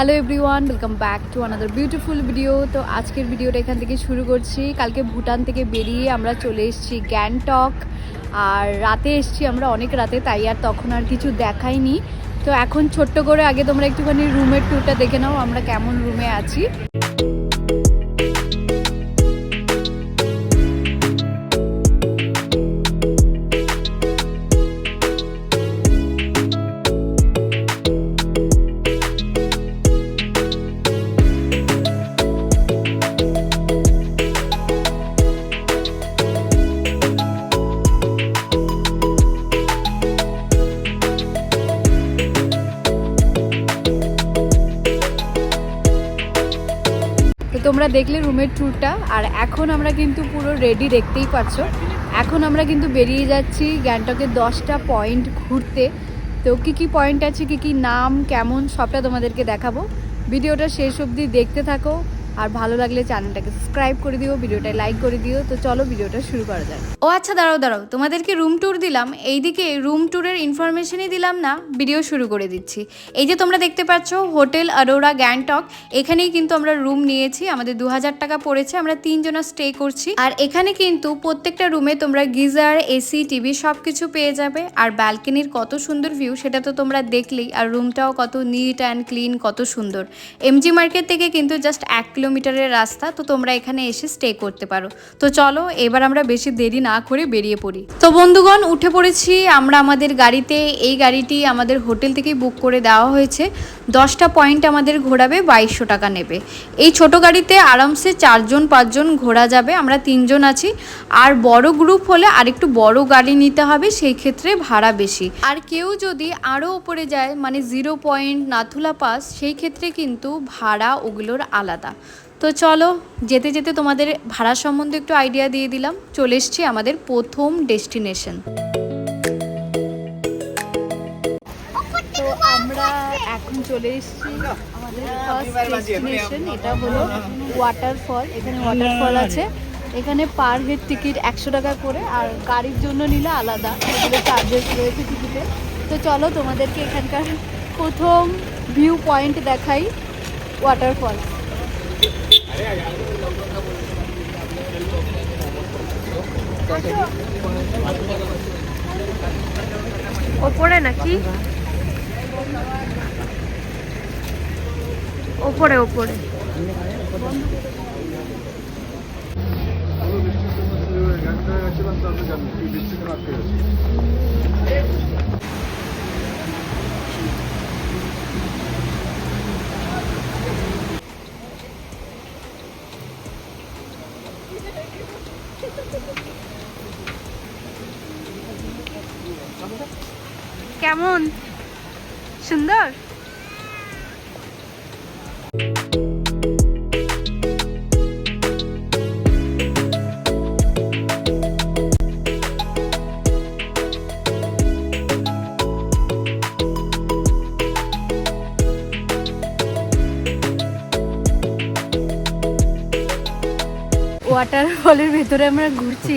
Hello everyone welcome back to another beautiful video তো আজকের ভিডিওটা এখান থেকে শুরু করছি। কালকে ভুটান থেকে বেরিয়ে আমরা চলে এসেছি গ্যাংটক। আর রাতে এসছি আমরা অনেক রাতে, তাই আর তখন আর কিছু দেখাইনি। তো এখন ছোট্ট করে আগে তোমরা একটুখানি রুমের ট্যুরটা দেখে নাও, আমরা কেমন রুমে আছি। তোমরা দেখলে রুমের ট্যুরটা আর এখন আমরা কিন্তু পুরো রেডি দেখতেই পাচ্ছ। এখন আমরা কিন্তু বেরিয়ে যাচ্ছি গ্যাংটকের দশটা পয়েন্ট ঘুরতে। তো কী কী পয়েন্ট আছে, কী কী নাম, কেমন, সবটা তোমাদেরকে দেখাবো। ভিডিওটা শেষ অবধি দেখতে থাকো। আর ভালো লাগলে চ্যানেলটাকে সাবস্ক্রাইব করে দিও ভিডিওটা লাইক করে দিও। তো চলো ভিডিওটা শুরু করা যাক। ও আচ্ছা দাঁড়াও দাঁড়াও। তোমাদেরকে রুম ট্যুর দিলাম। এইদিকে রুম ট্যুরের ইনফরমেশনই দিলাম না ভিডিও শুরু করে দিচ্ছি। এই যে তোমরা দেখতে পাচ্ছ, হোটেল আরোরা গ্যাংটক। এখানেই কিন্তু আমরা রুম নিয়েছি, আমাদের দু হাজার টাকা পড়েছে, আমরা তিনজনা স্টে করছি। আর এখানে কিন্তু প্রত্যেকটা রুমে তোমরা গিজার, এসি টিভি সব কিছু পেয়ে যাবে। আর ব্যালকনির কত সুন্দর ভিউ সেটা তো তোমরা দেখলেই। আর রুমটাও কত নিট অ্যান্ড ক্লিন কত সুন্দর। এমজি মার্কেট থেকে কিন্তু জাস্ট এক কিলোমিটারের রাস্তা, তো তোমরা এখানে এসে স্টে করতে পারো। তো চলো, এবার আমরা বেশি দেরি না করে বেরিয়ে পড়ি। তো বন্ধুগণ, উঠে পড়েছি আমরা আমাদের গাড়িতে। এই গাড়িটি আমাদের হোটেল থেকেই বুক করে দেওয়া হয়েছে। দশটা পয়েন্ট আমাদের ঘোরাবে, বাইশশো টাকা নেবে। এই ছোট গাড়িতে আরামসে চারজন, পাঁচজন ঘোরা যাবে, আমরা তিনজন আছি। আর বড় গ্রুপ হলে আরেকটু বড় গাড়ি নিতে হবে, সেই ক্ষেত্রে ভাড়া বেশি। আর কেউ যদি আরও উপরে যায় মানে জিরো পয়েন্ট নাথুলা পাস সেই ক্ষেত্রে কিন্তু ভাড়া ওগুলোর আলাদা। তো চলো, যেতে যেতে তোমাদের ভাড়া সম্বন্ধে একটু আইডিয়া দিয়ে দিলাম। চলে এসছি আমাদের প্রথম ডেস্টিনেশন তো আমরা এখন চলে এসেছি আমাদের ফার্স্ট ডেস্টিনেশন এটা হলো ওয়াটারফল এখানে ওয়াটারফল আছে। এখানে পার হেড টিকিট একশো টাকা করে, আর গাড়ির জন্য নিলে আলাদা। চার্জেস রয়েছে টিকিটে তো চলো, তোমাদেরকে এখানকার প্রথম ভিউ পয়েন্ট দেখাই ওয়াটারফল ওপরে নাকি ওপরে ওপরে কেমন ওয়াটারফলের ভেতরে আমরা ঘুরছি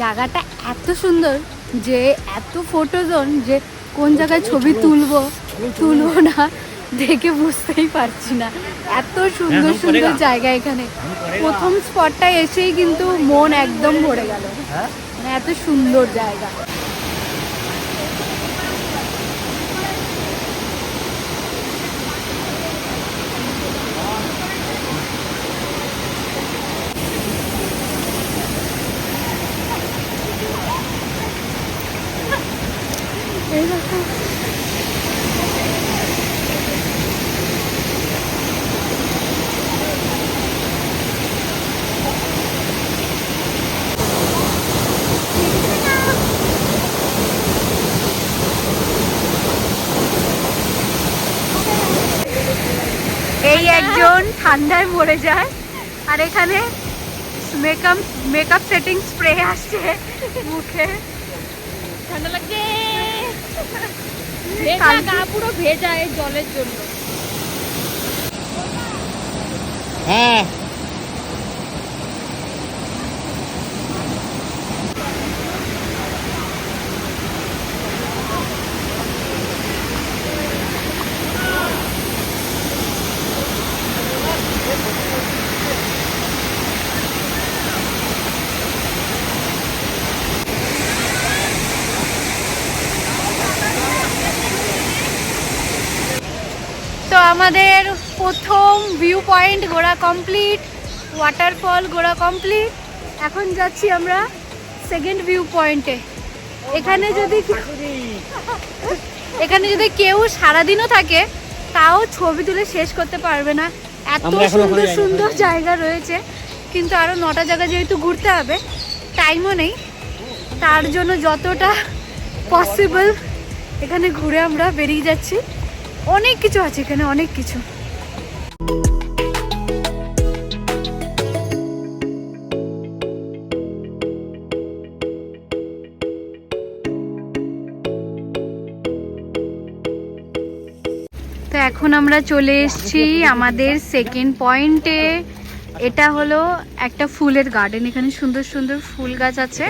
জায়গাটা এত সুন্দর যে এত ফটো জোন যে কোন জায়গায় ছবি তুলবো তুলবো না দেখে বুঝতেই পারছি না। এত সুন্দর সুন্দর জায়গা এখানে। প্রথম স্পটটা এসেই কিন্তু মন একদম ভরে গেল। মানে এত সুন্দর জায়গা। এই দেখো এই একজন ঠান্ডায় মরে যায়, আর এখানে মেকআপ মেকআপ সেটিং স্প্রে আসছে, মুখে ঠান্ডা লাগছে ভেজা গা পুরো ভেজা এই জলের জন্য। হ্যাঁ তো আমাদের প্রথম ভিউ পয়েন্ট ঘোরা কমপ্লিট ওয়াটারফল ঘোরা কমপ্লিট এখন যাচ্ছি আমরা সেকেন্ড ভিউ পয়েন্টে এখানে যদি এখানে যদি কেউ সারাদিনও থাকে তাও ছবি তুলে শেষ করতে পারবে না। এত সুন্দর সুন্দর জায়গা রয়েছে কিন্তু আরও নটা জায়গা যেহেতু ঘুরতে হবে টাইমও নেই। তার জন্য যতটা পসিবল এখানে ঘুরে আমরা বেরিয়ে যাচ্ছি। অনেক কিছু আছে এখানে অনেক কিছু। তো এখন আমরা চলে এসেছি আমাদের সেকেন্ড পয়েন্টে এটা হলো একটা ফুলের গার্ডেন এখানে সুন্দর সুন্দর ফুল গাছ আছে।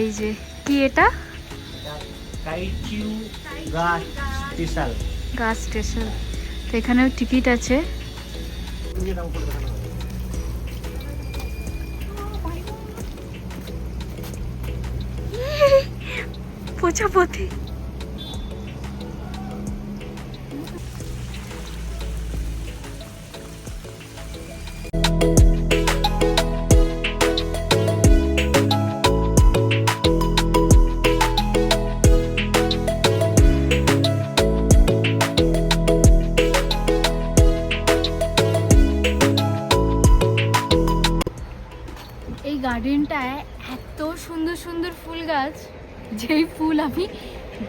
এই যে কি এটা? গাছ স্পেশাল। গা স্টেশন তো এখানেও টিকিট আছে। প্রজাপতি।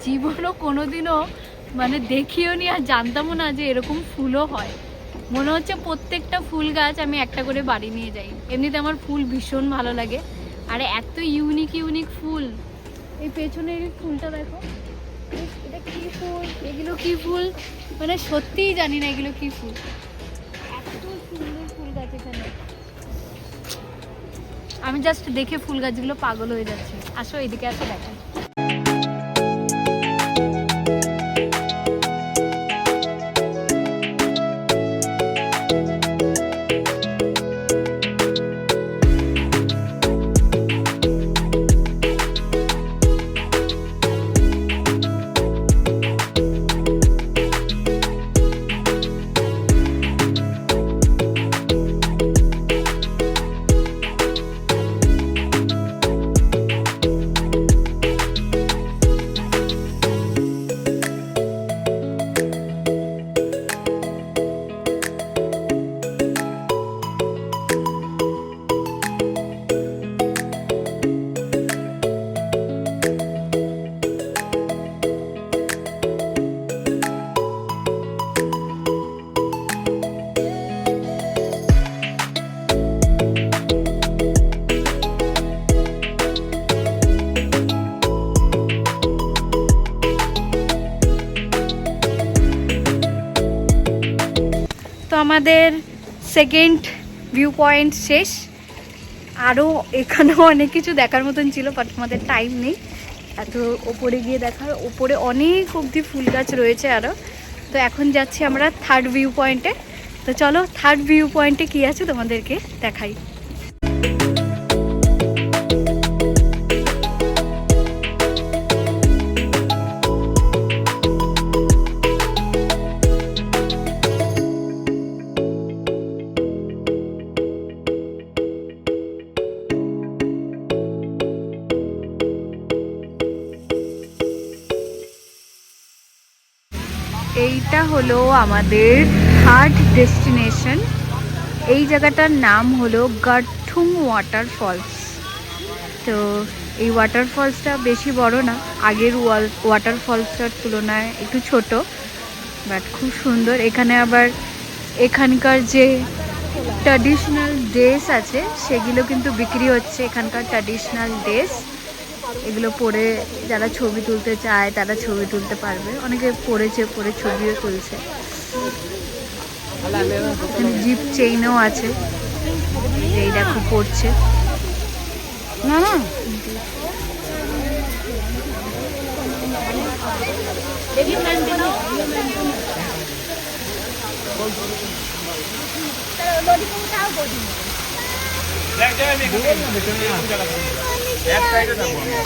জীবনও কোনোদিনও মানে দেখিও নি আর জানতামও না যে এরকম ফুলও হয়। মনে হচ্ছে প্রত্যেকটা ফুল গাছ আমি একটা করে বাড়ি নিয়ে যাই। এমনিতে আমার ফুল ভীষণ ভালো লাগে। আর এত ইউনিক ইউনিক ফুল। এই পেছনের ফুলটা দেখো। এটা কি ফুল? এগুলো কি ফুল? মানে সত্যিই জানি না এগুলো কি ফুল। এত সুন্দর ফুল গাছ এখানে। আমি জাস্ট দেখে ফুল গাছগুলো পাগল হয়ে যাচ্ছে। আসো, এদিকে আসো দেখো আমাদের সেকেন্ড ভিউ পয়েন্ট শেষ। আরও এখানেও অনেক কিছু দেখার মতন ছিল বাট আমাদের টাইম নেই। এত ওপরে গিয়ে দেখার, ওপরে অনেক অবধি ফুল গাছ রয়েছে আরও তো এখন যাচ্ছি আমরা থার্ড ভিউ পয়েন্টে তো চলো থার্ড ভিউ পয়েন্টে কী আছে তোমাদেরকে দেখাই। হলো আমাদের থার্ড ডেস্টিনেশন এই জায়গাটার নাম হলো গাঠুং ওয়াটারফলস তো এই ওয়াটারফলসটা বেশি বড় না, আগের ওয়াল ওয়াটারফলসটার তুলনায় একটু ছোট বাট খুব সুন্দর। এখানে আবার এখানকার যে ট্র্যাডিশনাল ড্রেস আছে, সেগুলো কিন্তু বিক্রি হচ্ছে এখানকার ট্র্যাডিশনাল ড্রেস এগুলো পরে যারা ছবি তুলতে চায় তারা ছবি তুলতে পারবে। অনেকে পরেছে পরে ছবিও তুলছে। এখানে জিপ চেইনও আছে। এই দেখো পড়ছে। না না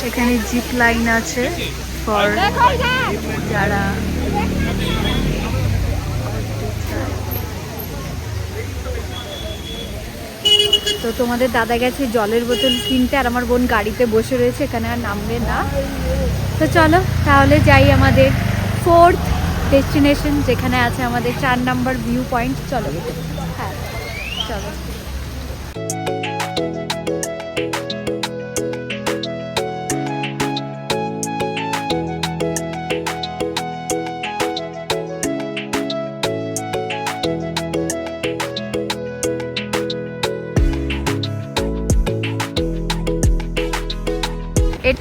এখানে জিপ লাইন আছে ফর যারা তো তোমাদের দাদা গেছে জলের বোতল কিনতে আর আমার বোন গাড়িতে বসে রয়েছে, এখানে আর নামবে না। তো চলো, তাহলে যাই আমাদের ফোর্থ ডেস্টিনেশন যেখানে আছে আমাদের চার নাম্বার ভিউ পয়েন্ট চলো হ্যাঁ চলো।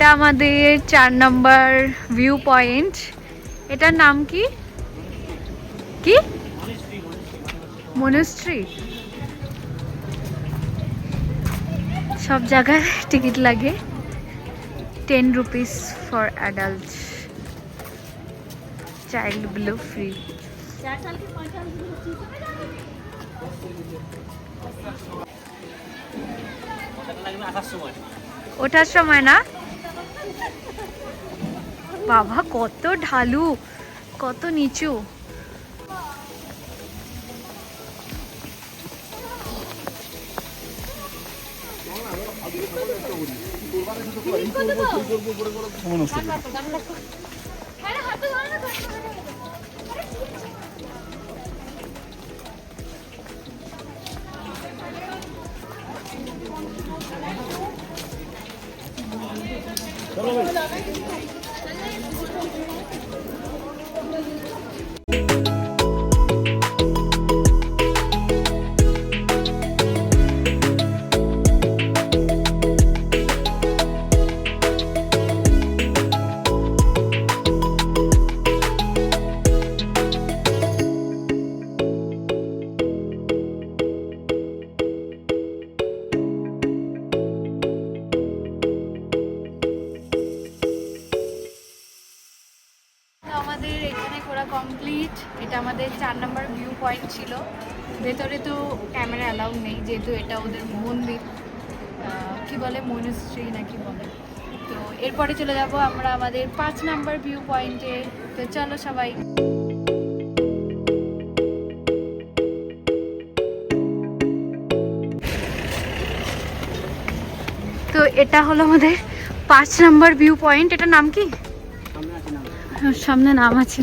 এটা আমাদের চার নম্বর ভিউ পয়েন্ট এটার নাম কি? কি? মনস্ট্রি সব জায়গায় টিকিট লাগে। Ten rupees for adult child below free ওঠার সময় না? বাবা কত ঢালু কত নিচু। তো চার নাম্বার ভিউ পয়েন্ট ছিল। ভেতরে তো ক্যামেরা অ্যালাউ নেই যেহেতু এটা ওদের মন্দির কি বলে মনস্ট্রি নাকি বলে। তো এরপরে চলে যাব আমরা আমাদের পাঁচ নাম্বার ভিউ পয়েন্টে তো চলো সবাই। তো এটা হলো আমাদের পাঁচ নাম্বার ভিউ পয়েন্ট এটার নাম কি? সামনে নাম আছে।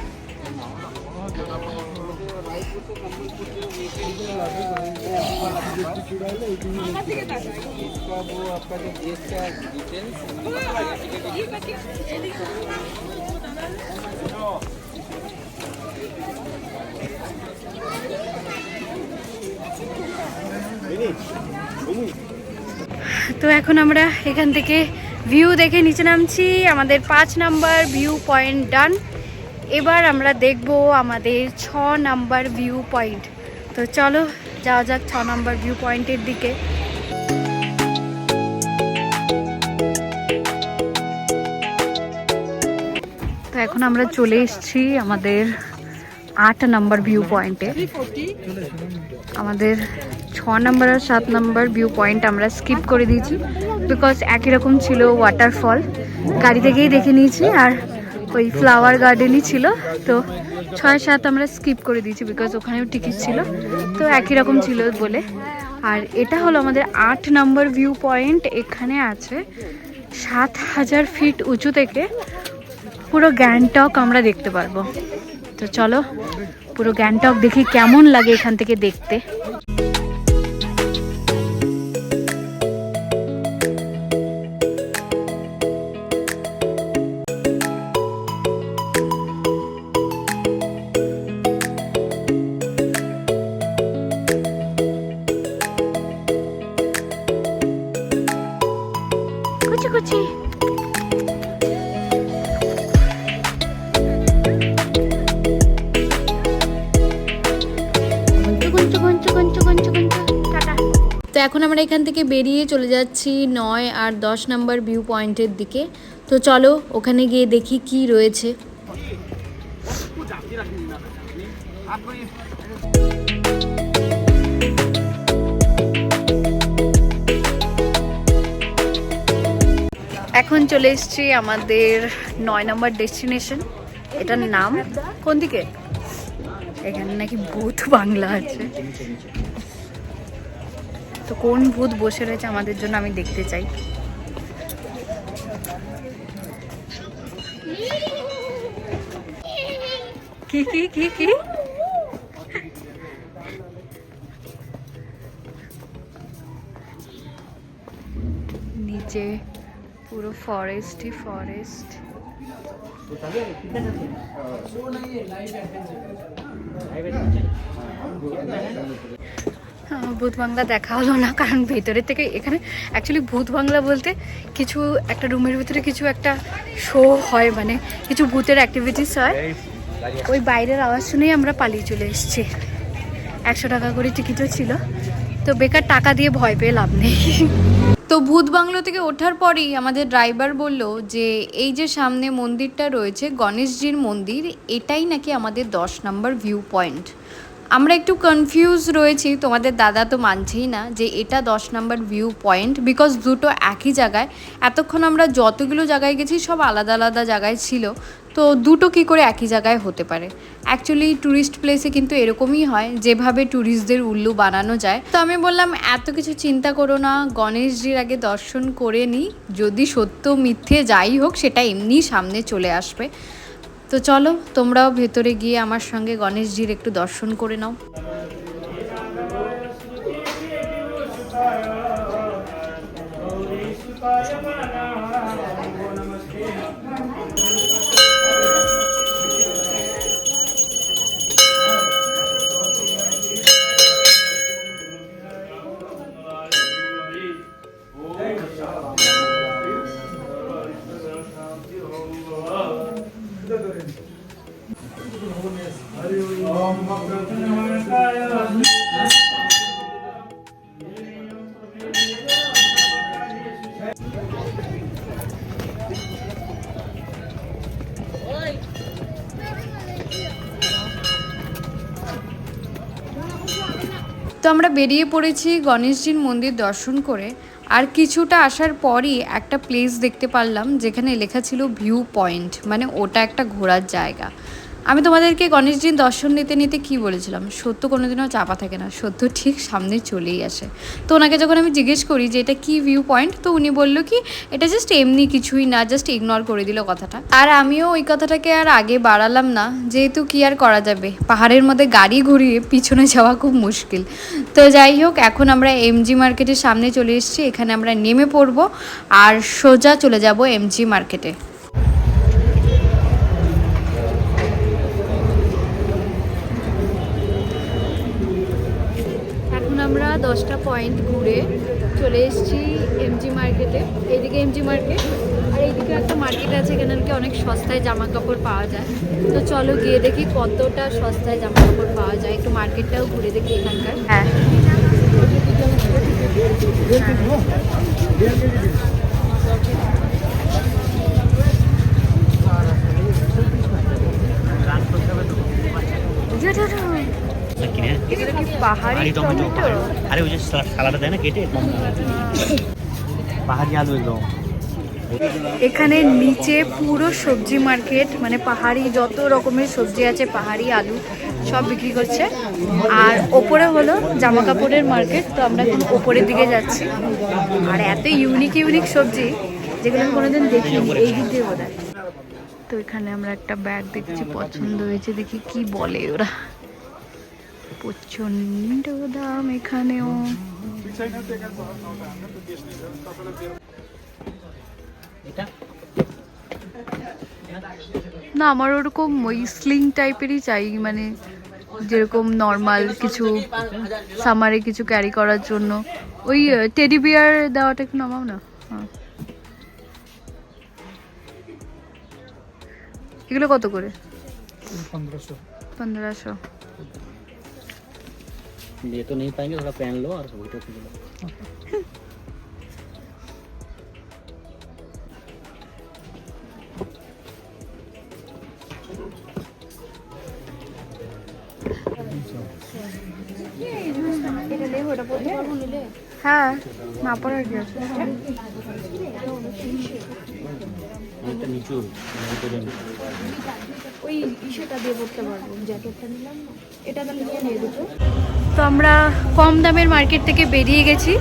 তো এখন আমরা এখান থেকে ভিউ দেখে নিচে নামছি। আমাদের পাঁচ নাম্বার ভিউ পয়েন্ট ডান এবার আমরা দেখব আমাদের ছ নাম্বার ভিউ পয়েন্ট তো চলো, যাওয়া যাক ছ নাম্বার ভিউ পয়েন্টের দিকে। তো এখন আমরা চলে এসেছি আমাদের আট নাম্বার ভিউ পয়েন্টে আমাদের ছ নাম্বার আর সাত নাম্বার ভিউ পয়েন্ট আমরা স্কিপ করে দিয়েছি বিকজ একই রকম ছিল ওয়াটারফল গাড়ি থেকেই দেখে নিয়েছি, আর ওই ফ্লাওয়ার গার্ডেনই ছিল, তো ছয় সাত আমরা স্কিপ করে দিয়েছি বিকজ ওখানেও টিকিট ছিল, তো একই রকম ছিল বলে। আর এটা হলো আমাদের আট নম্বর ভিউ পয়েন্ট এখানে আছে সাত হাজার ফিট উঁচু থেকে পুরো গ্যাংটক আমরা দেখতে পারব। তো চলো পুরো গ্যাংটক দেখি কেমন লাগে এখান থেকে দেখতে। এখান থেকে বেরিয়ে চলে যাচ্ছি নয় আর দশ নম্বর ভিউ পয়েন্টের দিকে। তো চলো, ওখানে গিয়ে দেখি কি রয়েছে। এখন চলে এসেছি আমাদের নয় নম্বর ডেস্টিনেশন এটার নাম? কোন দিকে এখানে নাকি ভূত বাংলা আছে। তো কোন ভূত বসে রয়েছে আমাদের জন্য আমি দেখতে চাই। কি কি কি কি? নিচে পুরো ফরেস্টই ফরেস্ট ভূত বাংলা দেখা হলো না কারণ ভেতরে থেকে এখানে অ্যাকচুয়ালি ভূত বাংলা বলতে কিছু একটা রুমের ভিতরে কিছু একটা শো হয় মানে কিছু ভূতের অ্যাক্টিভিটিস হয়। ওই বাইরের আওয়াজ শুনেই আমরা পালিয়ে চলে এসেছি। একশো টাকা করে টিকিটও ছিল। তো বেকার টাকা দিয়ে ভয় পেয়ে লাভ নেই। তো ভূত বাংলো থেকে ওঠার পরেই আমাদের ড্রাইভার বলল যে এই যে সামনে মন্দিরটা রয়েছে গণেশজির মন্দির এটাই নাকি আমাদের দশ নম্বর ভিউ পয়েন্ট আমরা একটু কনফিউজ রয়েছি, তোমাদের দাদা তো মানছেই না যে এটা দশ নম্বর ভিউ পয়েন্ট বিকজ দুটো একই জায়গায়, এতক্ষণ আমরা যতগুলো জায়গায় গেছি সব আলাদা আলাদা জায়গায় ছিল, তো দুটো কি করে একই জায়গায় হতে পারে? অ্যাকচুয়ালি ট্যুরিস্ট প্লেসে কিন্তু এরকমই হয়, যেভাবে ট্যুরিস্টদের উল্লু বানানো যায়। তো আমি বললাম, এত কিছু চিন্তা করো না, গণেশজির আগে দর্শন করে নিই যদি সত্য মিথ্যে যাই হোক, সেটা এমনি সামনে চলে আসবে। তো চলো তোমরাও ভেতরে গিয়ে আমার সঙ্গে গণেশজির একটু দর্শন করে নাও। তো বেরিয়ে পড়েছি গণেশজির মন্দির দর্শন করে। আর কিছুটা আসার পরই একটা প্লেস দেখতে পারলাম, যেখানে লেখা ছিল ভিউ পয়েন্ট মানে ওটা একটা ঘোরার জায়গা। আমি তোমাদেরকে গণেশজির দর্শন নিতে নিতে কি বলেছিলাম? সত্য কোনোদিনও চাপা থাকে না। সত্য ঠিক সামনে চলেই আসে। তো ওনাকে যখন আমি জিজ্ঞেস করি যে এটা কি ভিউ পয়েন্ট তো উনি বলল কি, এটা জাস্ট এমনি কিছুই না জাস্ট ইগনোর করে দিল কথাটা। আর আমিও ওই কথাটাকে আর আগে বাড়ালাম না। যেহেতু কি আর করা যাবে? পাহাড়ের মধ্যে গাড়ি ঘুরিয়ে পিছনে যাওয়া খুব মুশকিল। তো যাই হোক, এখন আমরা এমজি মার্কেটের সামনে চলে এসেছি। এখানে আমরা নেমে পড়ব আর সোজা চলে যাব এমজি মার্কেটে দশটা পয়েন্ট ঘুরে চলে এসেছি এমজি মার্কেটে এইদিকে এমজি মার্কেট আর এইদিকে একটা মার্কেট আছে এখানে নাকি অনেক সস্তায় জামা কাপড় পাওয়া যায়। তো চলো গিয়ে দেখি কতটা সস্তায় জামা কাপড় পাওয়া যায়। একটু মার্কেটটাও ঘুরে দেখি এখানকার। হ্যাঁ। কি পাহাড়ি টমেটো আরে ওই যে সালাটা দেয় না কেটে? পাহাড়ি আলু এখানে নিচে পুরো সবজি মার্কেট মানে পাহাড়ি যত রকমের সবজি আছে পাহাড়ি আলু সব বিক্রি করছে। আর ওপরে হলো জামা কাপড়ের মার্কেট তো আমরা এখন ওপরের দিকে যাচ্ছি। আর এত ইউনিক ইউনিক সবজি যেগুলো আমি কোনোদিন দেখিনি এই দিক দিয়ে বোধ তো এখানে আমরা একটা ব্যাগ দেখছি পছন্দ হয়েছে দেখি কি বলে ওরা। প্রচণ্ড দাম এখানেও। না আমার ওরকম ওই স্লিং টাইপেরই চাই মানে যেরকম নর্মাল কিছু সামারে কিছু ক্যারি করার জন্য। ওই টেডি বিয়ার দেওয়াটা একটু নামাও না? হ্যাঁ। এগুলো কত করে? পনেরোশো। ये तो नहीं पाएंगे थोड़ा पहन लो और वही तो खींच लो হ্যাঁ না পড়ার কি আছে অনেকটা নিচু ভিতরে ওই ইসেটা দিয়ে পড়তে পারবো জ্যাকেটটা নিলাম না এটা তাহলে নিয়ে নিয়ে দুটো তো আমরা কম দামের মার্কেট থেকে বেরিয়ে গেছি।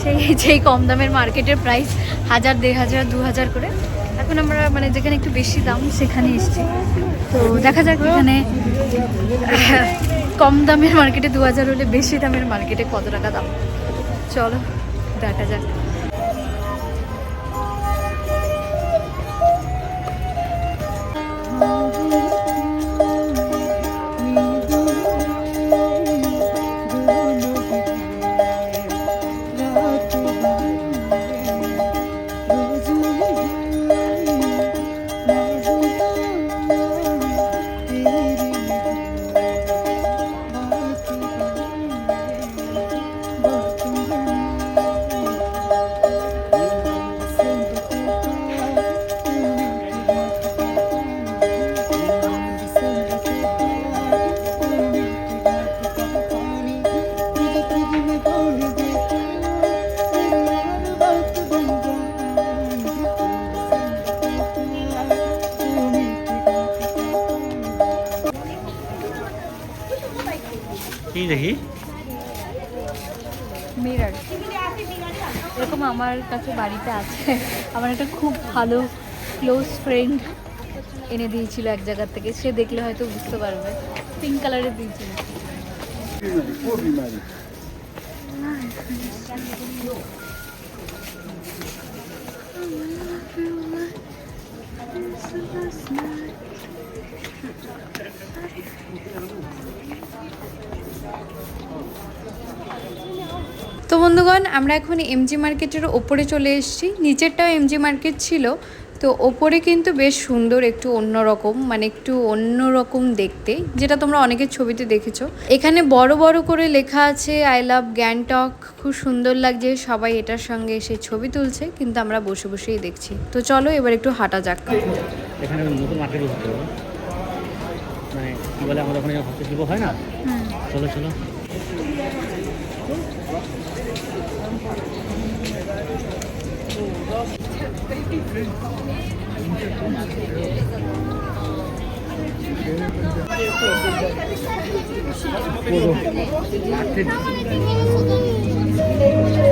সেই যেই কম দামের মার্কেটের প্রাইস হাজার, দেড় হাজার, দু হাজার করে। এখন আমরা মানে যেখানে একটু বেশি দাম, সেখানে এসছি। তো দেখা যাক এখানে, কম দামের মার্কেটে দু হাজার হলে বেশি দামের মার্কেটে কত টাকা দাম। চলো, দেখা যাক। আছে। আমার একটা খুব ভালো ক্লোজ ফ্রেন্ড এনে দিয়েছিল এক জায়গার থেকে। সে দেখলে হয়তো বুঝতে পারবে। পিঙ্ক কালারের দিয়েছিল। তো বন্ধুগণ আমরা এখন এমজি মার্কেটের ওপরে চলে এসেছি। নিচেরটাও এমজি মার্কেট ছিল। তো ওপরে কিন্তু বেশ সুন্দর একটু অন্যরকম মানে একটু অন্যরকম দেখতে যেটা তোমরা অনেকের ছবিতে দেখেছ। এখানে বড় বড় করে লেখা আছে আই লাভ গ্যাংটক খুব সুন্দর লাগছে সবাই এটার সঙ্গে এসে ছবি তুলছে কিন্তু আমরা বসে বসেই দেখছি। তো চলো এবার একটু হাঁটা যাক। এখানে নতুন মার্কেট মানে কি বলে আমাদের ওখানে হস্তশিল্প হয় না? চলো চলো। この。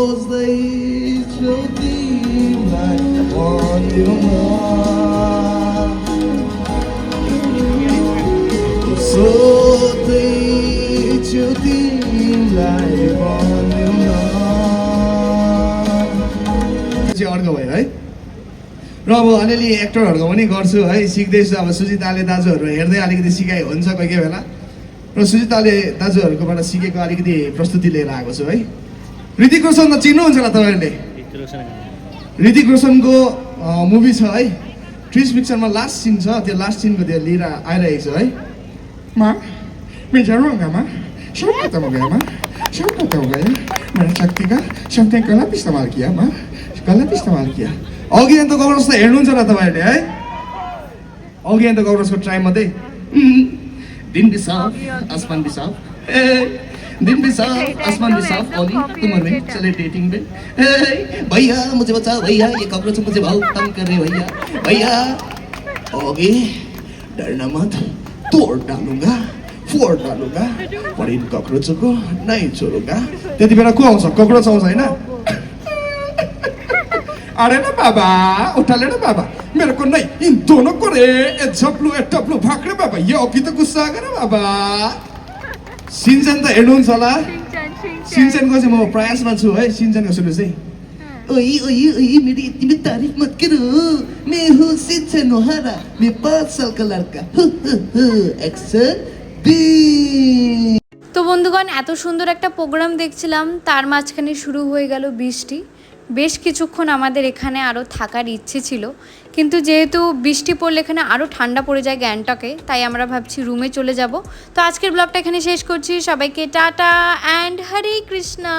र अब अलिअलि एक्टरहरूको पनि गर्छु है सिक्दैछु अब सुजिताले दाजुहरू हेर्दै अलिकति सिकाइ हुन्छ कोही कोही बेला र सुजिताले दाजुहरूकोबाट सिकेको अलिकति प्रस्तुति लिएर आएको छु है ऋतिक रोशन त चिन्नुहुन्छ होला तपाईँहरूले ऋतिक रोशनको मुभी छ है ट्रिस पिक्चरमा लास्ट सिन छ त्यो लास्ट सिनको त्यो लिएर आइरहेको छु है मा मेजरमा Siapa tahu gak, Ma? Siapa tahu शक्तिका ya? Mana Saktika? Sampai मा tamal kia, Ma? अघि अन्त गौरस त हेर्नुहुन्छ होला तपाईँहरूले है? अघि अन्त गौरसको ट्राई मात्रै दिन बिसाफ आसमान बिसाफ ए दिन भी साफ आसमान भी साफ ओली तुम मैं चले डेटिंग हे, भैया मुझे बचाओ भैया ये कॉकरोच मुझे बहुत तंग कर रहे भैया। भैया ओगे डरना मत तोड़ डालूंगा फोड़ डालूंगा पर इन कॉकरोचों को नहीं छोड़ूंगा। त्यति बेला को आउँछ? ककरोच आउँछ होइन? अरे ना बाबा उठा ले ना बाबा मेरे को नहीं इन दोनों को रे ए झप्लु ए टप्लु भाग रे बाबा यो अघि त गुस्सा गर बाबा सिन्चेन त हेर्नुहुन्छ होला सिन्चेनको चाहिँ म प्रयासमा छु है सिन्चेनको सुरु चाहिँ ओई ओई ओई मेरी इतनी तारीफ मत करो मैं हूँ सिंचन ओहारा मैं पाँच साल का लड़का एक्शन बी তো বন্ধুগণ এত সুন্দর একটা প্রোগ্রাম দেখছিলাম তার মাঝখানে শুরু হয়ে গেল বৃষ্টি বেশ কিছুক্ষণ আমাদের এখানে আরও থাকার ইচ্ছে ছিল। কিন্তু যেহেতু বৃষ্টি পড়লে এখানে আরও ঠান্ডা পড়ে যায় গ্যাংটকে, তাই আমরা ভাবছি রুমে চলে যাব। তো আজকের ব্লগটা এখানে শেষ করছি। সবাইকে টাটা অ্যান্ড হরে কৃষ্ণা।